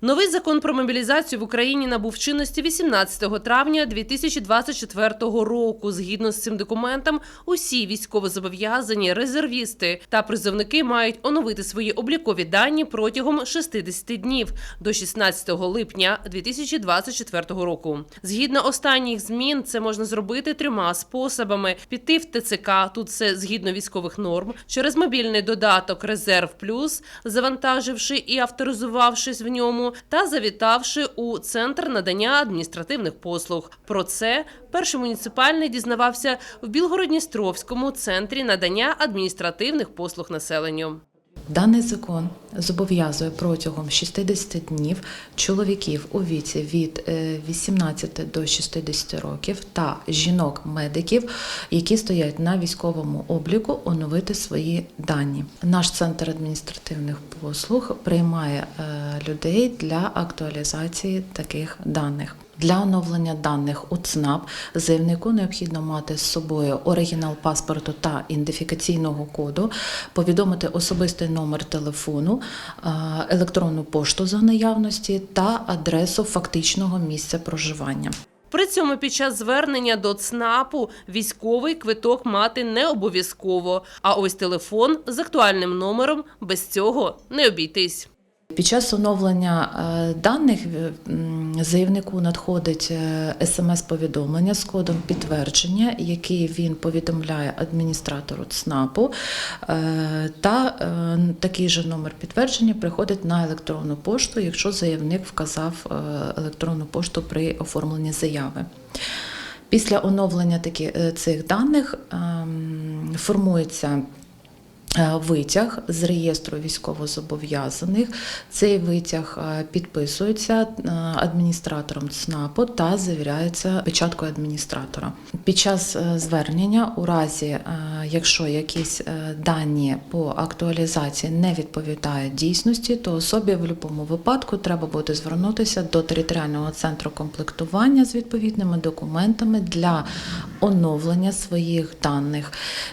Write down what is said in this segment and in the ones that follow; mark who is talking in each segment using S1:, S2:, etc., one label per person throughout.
S1: Новий закон про мобілізацію в Україні набув чинності 18 травня 2024 року. Згідно з цим документом, усі військовозобов'язані резервісти та призовники мають оновити свої облікові дані протягом 60 днів до 16 липня 2024 року. Згідно останніх змін, це можна зробити трьома способами: піти в ТЦК, тут це згідно військових норм, через мобільний додаток Резерв Плюс, завантаживши і авторизувавшись в ньому, та завітавши у центр надання адміністративних послуг. Про це перший муніципальний дізнавався в Білгородністровському центрі надання адміністративних послуг населенню.
S2: Даний закон зобов'язує протягом 60 днів чоловіків у віці від е, 18 до 60 років та жінок-медиків, які стоять на військовому обліку, оновити свої дані. Наш центр адміністративних послуг приймає е, людей для актуалізації таких даних. Для оновлення даних у ЦНАП заявнику необхідно мати з собою оригінал паспорту та ідентифікаційного коду, повідомити особистий номер телефону, е, електронну пошту за наявності та адресу фактичного місця проживання.
S1: При цьому під час звернення до ЦНАПу військовий квиток мати не обов'язково. А ось телефон з актуальним номером без цього не обійтись.
S2: Під час оновлення е, даних е, заявнику надходить е, смс-повідомлення з кодом підтвердження, який він повідомляє адміністратору ЦНАПу, та такий же номер підтвердження приходить на електронну пошту, якщо заявник вказав електронну пошту при оформленні заяви. Після оновлення цих даних ем, формується витяг з реєстру військовозобов'язаних. Цей витяг е, підписується е, адміністратором ЦНАПу та завіряється печаткою адміністратора. Під час е, звернення, у разі, е, якщо якісь е, дані по актуалізації не відповідають дійсності, то особі в будь-якому випадку треба буде звернутися до територіального центру комплектування з відповідними документами для оновлення своїх даних.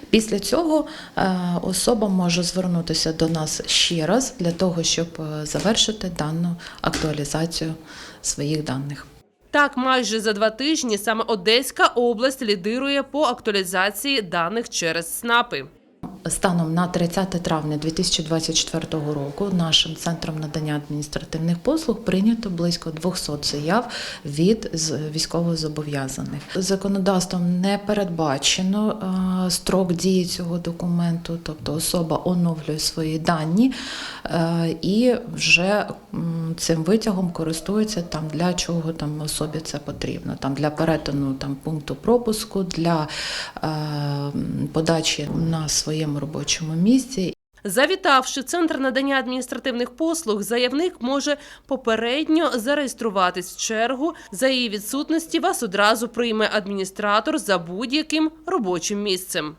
S2: Після цього е, особа може звернутися до нас ще раз для того, щоб е, завершити дану актуалізацію своїх даних.
S1: Так, майже за два тижні саме Одеська область лідирує по актуалізації даних через СНАПи.
S2: Станом на 30 травня 2024 року нашим центром надання адміністративних послуг прийнято близько 200 заяв від військовозобов'язаних. Законодавством не передбачено е, строк дії цього документу, тобто особа оновлює свої дані е, і вже цим витягом користується там для чого там особі це потрібно. Там для перетину там пункту пропуску, для е, подачі на своєму робочому місці
S1: Завітавши в центр надання адміністративних послуг, заявник може попередньо зареєструватись в чергу. За її відсутності вас одразу прийме адміністратор за будь-яким робочим місцем.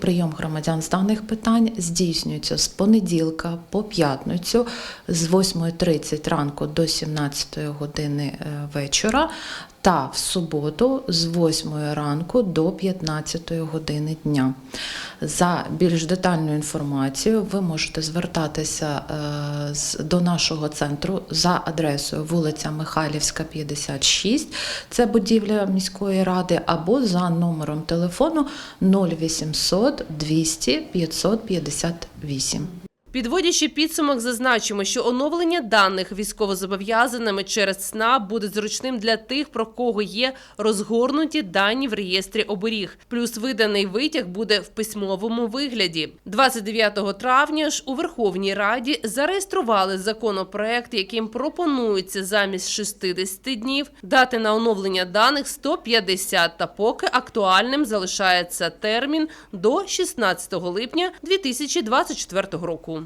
S2: Прийом громадян з даних питань здійснюється з понеділка по п'ятницю з 8.30 ранку до 17 години е, вечора та в суботу з 8 ранку до 15 години дня. За більш детальною інформацією ви можете звертатися е, до нашого центру за адресою вулиця Михайлівська, 56, це будівля міської ради, або за номером телефону 0800 200 558.
S1: Підводячи підсумок, зазначимо, що оновлення даних військовозобов'язаними через СНАП буде зручним для тих, про кого є розгорнуті дані в реєстрі оберіг. Плюс виданий витяг буде в письмовому вигляді. 29 травня ж у Верховній Раді зареєстрували законопроект, яким пропонується замість 60 днів дати на оновлення даних 150, та поки актуальним залишається термін до 16 липня 2024 року.